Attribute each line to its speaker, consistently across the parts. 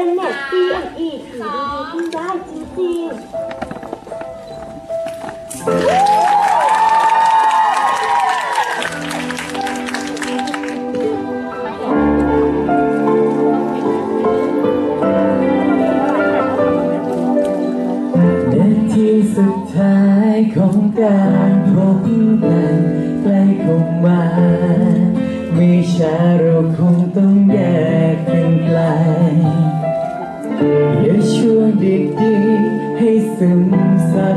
Speaker 1: แอนอีผิวดีๆขึ้นได้จริงๆ
Speaker 2: นทีสุดท้ายของการพบกันใกล้เข้ามาไม่ช้าเราคงต้องแยกกันไกล อย่าช่วยดีดีๆให้ซึมซับ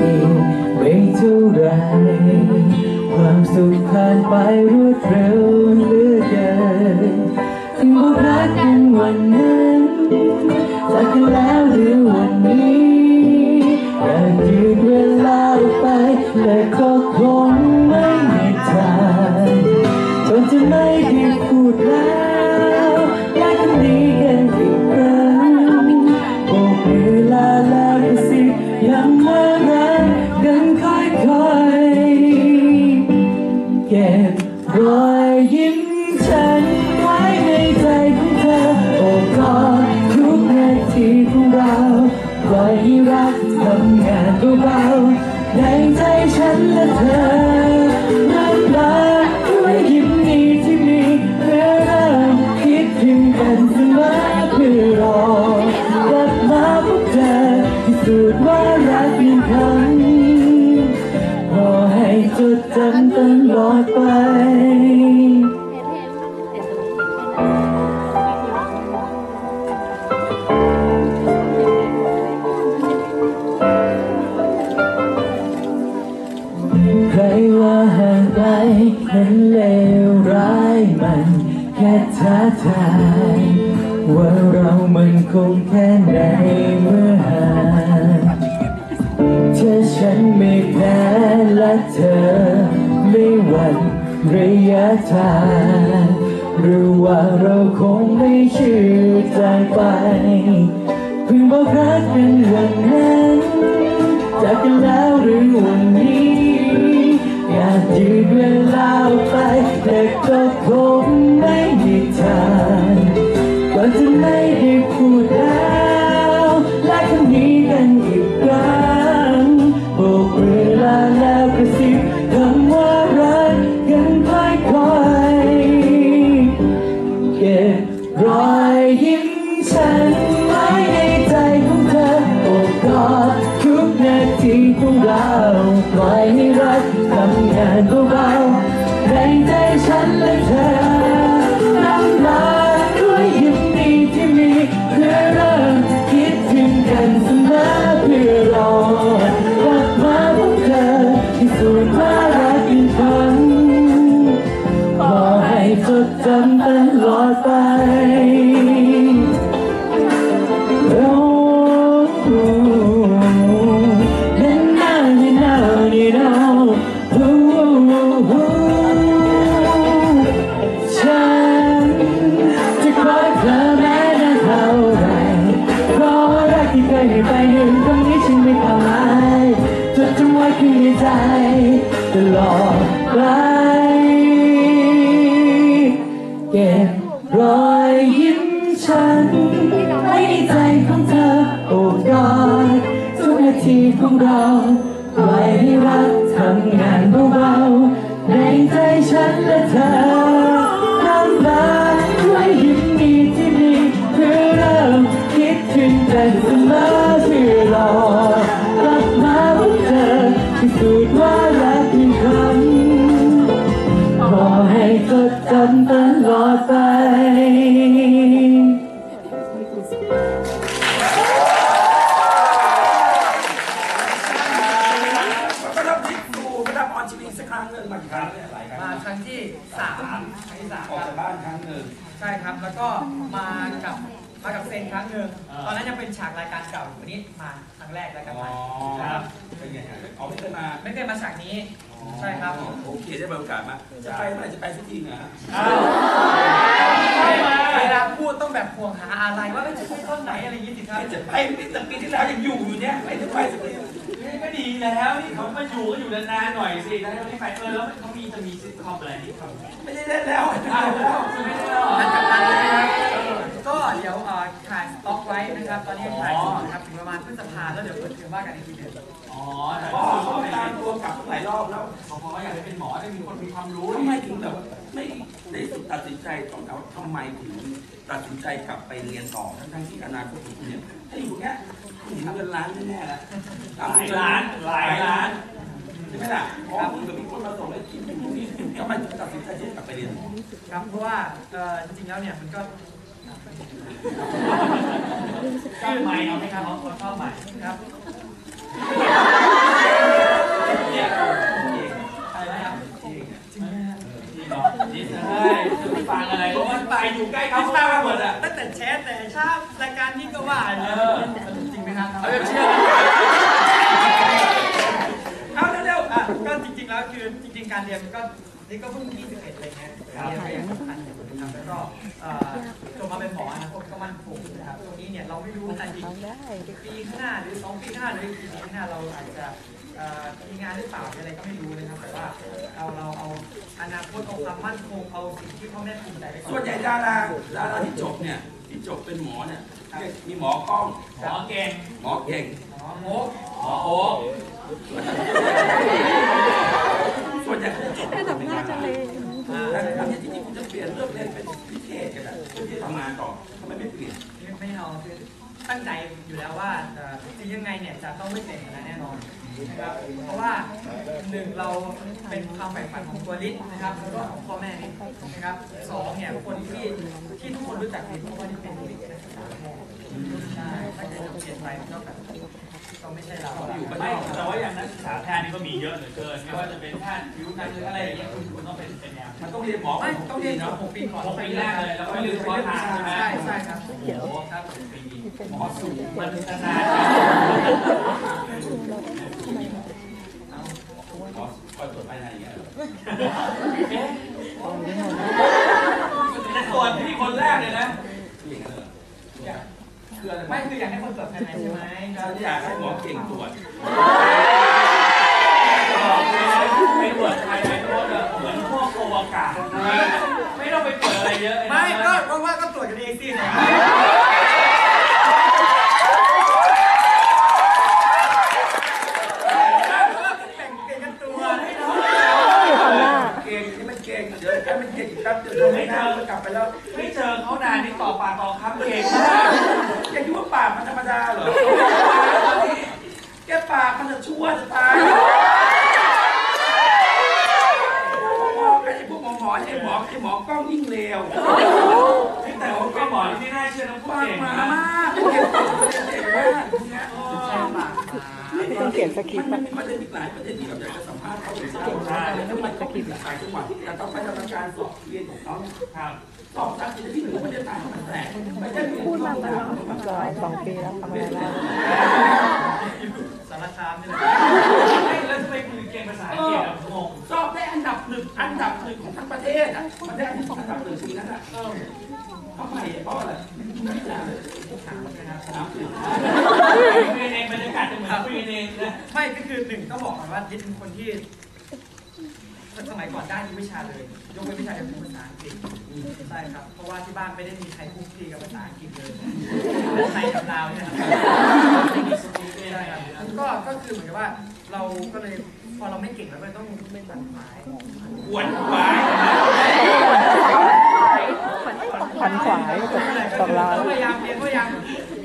Speaker 2: อีกไม่เท่าไร ความสุขผ่านไปรวดเร็วเหลือ เธอ ไม่หวั่นระยะทางหรือว่าเราคงไม่ชื่อจางไปเพิ่งบอกรักกันวันนั้นจากกันแล้วหรือวันนี้อยากยืดเวลาไปแต่ก็คง ที่ของเราปล่อยให้รักทำงานเบาๆในใจฉันและเธอน้ำลายด้วยยิ้มดีที่มีเพื่อเริ่มคิดถึงกันเสมอเพื่อรอกลับมาพบเธอที่สุดว่ารักอีกครั้งขอให้จดจำตลอดไป ยให้ไปหนึ่ตรงนี้ฉันไม่ทำไมจดจำไว้คือในใจตลอดไปเก็บรอยยิ้มฉันไว้ในใจของเธอโอ้กอดทุกนาทีของเราปล่อยให้รักทำงานเบาๆในใจฉันและเธอ
Speaker 3: เค
Speaker 4: ยมา
Speaker 3: ไม่เคยมา
Speaker 4: ฉากนี้ ใช่ครับ
Speaker 3: โอเคได้มีโอกาสมาจะไปเมื่อไหร่จะไปสักทีเหรอฮะ
Speaker 4: เวลาพูดต้องแบบห่วงหาอะไรว่าไม่จะไปต้นไหนอะไรอย่างงี้สิครับ
Speaker 3: จะไปปีแต่ปีที่แล้วยังอยู่อยู่เนี่ยไม่ได้ไปสักที
Speaker 5: นี่ก็ดีแล้วนี่เขามาอยู่ก็อยู่นานๆหน่อยสิแล้วไม่ไปเออแล้วเขามีจะมีซิทคอมอะไรที่ทำ
Speaker 3: ไม่ได้เล่นแล้วไม่ได้เล่นแล้ว
Speaker 5: ไม่ได้หรอ
Speaker 4: หลัง ตอนนี้ถ่ายอยู่นะครับถึงประมาณพฤษภาแล้วเดี๋ยวเปิดเทอมว่ากันอีกทีหนึง
Speaker 5: อ๋อแต่
Speaker 3: พ่อ
Speaker 5: พ่อ
Speaker 3: เขา
Speaker 5: เขาไม่
Speaker 3: ตา
Speaker 5: ได้
Speaker 3: มตัวกลับหลายรอบแล้ว
Speaker 5: เขาบอกว่าอยากจะเป็นหมอได้มีคนมีความรู้
Speaker 3: ทำไมถึงแบบไม่ได้สุดตัดสินใจต้องเอาทำไมถึงตัดสินใจกลับไปเรียนต่อทั้งๆที่อนาคตของคุณเนี่ยถ้าอยู่เนี้ยคุณถึงเงินล้านแน่ๆแล้ว
Speaker 5: หลายล้านหลายล้าน
Speaker 3: ใช่ไหมล่ะเพราะคุณกับมีคนมาส่งให้กินอยู่นี่ทำไมถึงตัดสินใจที่จะกลับไปเรียน
Speaker 4: ครับเพราะว่าเอ่อจริงๆแล้วเนี่ยมันก็
Speaker 5: ชอบใหม่เอาไหมครับเขาชอบใหม่
Speaker 4: ครับ
Speaker 5: เนี่ย
Speaker 4: อะไรนะครับ
Speaker 5: จริงเหรอจริงเลยจะไม่ฟังอะไรเพราะว่าตายอยู่ใกล้เขาตาหมดอะ
Speaker 4: ตั้งแต่แชทแต่เช้ารายการนี้ก็ว่า
Speaker 5: เอ
Speaker 4: เนี่ย
Speaker 5: อ
Speaker 4: จริงไหมครับ
Speaker 5: เอาแบบเชื่อ
Speaker 4: เอาเร็วๆอะก็จริงๆแล้วคือจริงๆการเรียนก็นี่ก็เพิ่ง21อะไรเงี้ยเรียนก็ยังสำคัญอยู่ นะครับแล้วก็เอ่อจบมาเป็นหมออนาคตก็มั่นคงนะครับตรงนี้เนี่ยเราไม่รู้นะอีกปีข้างหน้าหรือสองปีข้างหน้าหรืออีกกี่ปีข้างหน้าเราอาจจะเอ่อมีงานหรือเปล่าอะไรก็ไม่รู้นะครับแต่ว่าเอาเราเอาอนาคตเอาความมั่นคงเอาสิ่งที่พ่อแม่ภูมิใจไปก่อน
Speaker 3: ส่วนใหญ่ดาราดาราที่จบเนี่ยที่จบเป็นหมอเนี่ยมีหมอกล้อง
Speaker 5: หมอเก่ง
Speaker 3: หมอเก่ง
Speaker 4: หมอโมก
Speaker 5: หมอโอ๊
Speaker 3: ตั้ง
Speaker 4: ใจอยู่แล้วว่าเอ่อถึงยังไงเนี่ยจะต้องไม่เป็นอย่างนั้นแน่นอนนะครับเพราะว่าหนึ่งเราเป็นความใฝ่ฝันของตัวลิศนะครับแล้วก็ของพ่อแม่ลิศนะครับสองเนี่ยคนที่ที่ทุกคนรู้จักลิศเพราะว่าลิศเป็นลิศนักศึกษาแพทย์ใช่ถ้าเกิดจะเปลี่ยนไปมันก็แบบก็ไม่ใช่เรา
Speaker 3: อยู่บ้านน
Speaker 5: ไม่
Speaker 3: อก
Speaker 5: แต่ว่าอย่างนักศึกษาแพทย์นี่ก็มีเยอะเหลือเกินไม่ว่าจะเป็นแพทย์ผิวหนังหรืออะไรอย่างเงี้ยคุณคุณต้องเป็นเป็นแนว
Speaker 3: มันต้องเรียนหมอ
Speaker 4: ไม่ต้องเรียนจ
Speaker 3: เนาะ
Speaker 4: บหกปีก่อน
Speaker 5: หกปีแรกเลยแล้วก็เรียนเฉพาะทางใช่ไหม
Speaker 4: ใช่ใช่ครับ
Speaker 5: โอ้โห
Speaker 4: ครับ
Speaker 5: ปี
Speaker 3: หมอสูง
Speaker 5: มันนาน
Speaker 3: หมอคอยตรวจภายในอย่างเงี้ย
Speaker 5: ๆเอ๊ะแต่ส่วนที่คนแรกเลยนะ
Speaker 3: คืออย่างนั้นเหรอคืออะไร
Speaker 4: ไม่
Speaker 3: ไม่
Speaker 4: คืออยากให้คนตรวจภายในใช่ไหมครั
Speaker 3: ฉั
Speaker 4: บ
Speaker 3: นอยากให้หมอเก่งตรวจ
Speaker 5: ไปตรวจภายในโทษอะเหมือนพวกโอวกาศไม่ต้องไปเปิดอะไรเยอะ
Speaker 4: ไม่ก็เพราะว่าก็ตรวจกันเองสิเนี่ยแต่งเป็นกันตัวให้น้อง
Speaker 3: เก่งที่มันเก่งเดี๋ ยวแค่มันเก่งอีกแป๊บเดียวไม่นานมันกลับไปแล้ว
Speaker 5: ไม่เจอเขานานนี่ต่อปากต่อคำเก่งมาก
Speaker 3: แกคิดว่าปากมันธรรมดาเหรอแกปากมันจะชั่วจะตายหมอไอ้พวกหมอหมอไอ้หมอไอ้หมอกล้องยิ่งเลว
Speaker 5: แต่ว่าเป็นหมอที่ไม่น่าเชื่อนะพูด
Speaker 3: ปาก
Speaker 5: เก่ง
Speaker 3: หมามา
Speaker 5: ก
Speaker 3: มากเก่งเก่งมากเนี่ย
Speaker 6: ต้องเขียน สคริปต์
Speaker 3: มันมีประเด็นอีกหลายประเด็นที่เราอยากจะสัมภาษณ์เขาถึงสัมภาษณ์แล้วมันก็มีหลายจังหวัดที่เราต้องไปดำเนินการสอบเรียนของเขา
Speaker 5: ครับ
Speaker 3: สอบจากที่ที่หนึ่งประเทศไทยมันแตกไม่ใช่พูดมาตลอด
Speaker 6: สองสองปีแล้วทำอะไรบ้าง
Speaker 4: สารคามนี่แหละ
Speaker 5: แล้วทำไมคุณเก่งภาษาอังกฤษงง
Speaker 3: สอบได้อันดับหนึ่งอันดับหนึ่งของทั้งประเทศอะมันได้อันดับหนึ่งปีนั้นอะทำไมเพราะอะไรไม่ ใช่ถามนะครับถามถึง
Speaker 5: คุยเองบรรยากาศจะเหมือนคุยเองนะ
Speaker 4: ไม่ก็คือหนึ่งต้องบอกก่อนว่ายิดเป็นคนที่สมัยก่อนได้ทุกวิชาเลย ยกเว้นวิชาเดียวคือภาษาอังกฤษใช่ครับ เพราะว่าที่บ้านไม่ได้มีใครคุกคีกับภาษาอังกฤษเลยไทยกับลาวเนี่ยครับใช่ครับก็ก็คือเหมือนกับว่าเราก็เลยพอเราไม่เก่งแล้วก็ต้องไม่ตันหมาย
Speaker 3: หวนหวาย
Speaker 6: พันขวายตกตกลาว
Speaker 4: พยายามเรียนพยายาม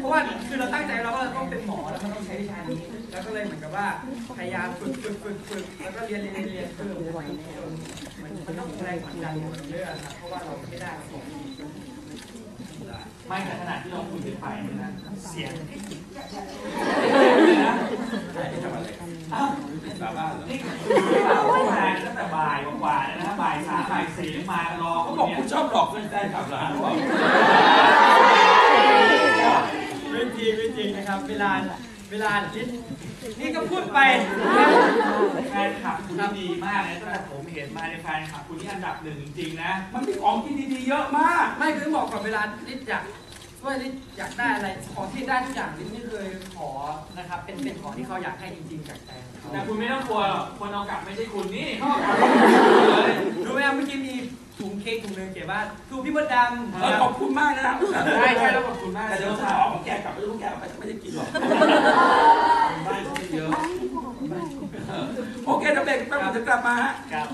Speaker 4: เพราะว่าคือเราตั้งใจเราว่าเราต้องเป็นหมอแล้วมันต้องใช้วิชานี้แล้วก็เลยเหมือนกับว่าพยายามฝึกฝึกฝึกฝึกแล้วก็เรียนเรียนเรียนเพิ่มมันมันต้องแรงกดดันเรื่อยๆเพราะว่าเราไม่ได้
Speaker 5: ไม่แต่ขนาดที่เราคุยกันไปนะเสียง
Speaker 3: ใช่ไปทำอะไร
Speaker 5: อ้าว
Speaker 3: เป็นชาวบ้านเหรอ
Speaker 5: นี่คือมาตั้งแต่บ่ายกว่าๆนะบ่ายสามบ่ายสี่มารอ
Speaker 3: เขา
Speaker 5: คุณ
Speaker 3: บอก
Speaker 5: เนี่ย
Speaker 3: คุณชอบหลอกเพื่อนแฟนขับร้านบอก
Speaker 4: ไม่จริงไม่จริงนะครับเวลา เวลานี่นี่ก็พูดไป
Speaker 5: แฟนคลับคุณนี่ดีมากเลยตั้งแต่ผมเห็นมาในแฟนคลับคุณนี่อันดับหนึ่งจริงๆนะ
Speaker 3: มันมีของกินดีๆเยอะมาก
Speaker 4: ไม่คือบอกก่อนเวลาลิศอยากว่าลิศอยากได้อะไรของที่ได้ทุกอย่างลิศไม่เคยขอนะครับ เป็นเป็นของที่เขาอยากให้จริงๆจากใจของเขา
Speaker 5: แต่คุณไม่ต้องกลัวหรอกคนเอากลับไม่ใช่คุณนี่เขาเอากลับเลย
Speaker 4: รู้ไหมครับเมื่อกี้มีถุงเค้กถุงหนึงเขียนว่าถูกพี่มดดำ
Speaker 3: เออขอบคุณมากนะครับ
Speaker 5: ใช่ใช่แล้วขอบคุณมาก
Speaker 3: แต่
Speaker 5: เดี๋
Speaker 3: เดี๋
Speaker 5: ย
Speaker 3: ยวว
Speaker 5: ถา
Speaker 3: ถ้ามเอาของแกกลับไปลูกแกเอาไปจะไม่ได้กินหรอกบ้านฉันเยอะโอเคเดี๋ยวเบรกแป๊บนึงจะกลับมาฮะ
Speaker 4: ครับ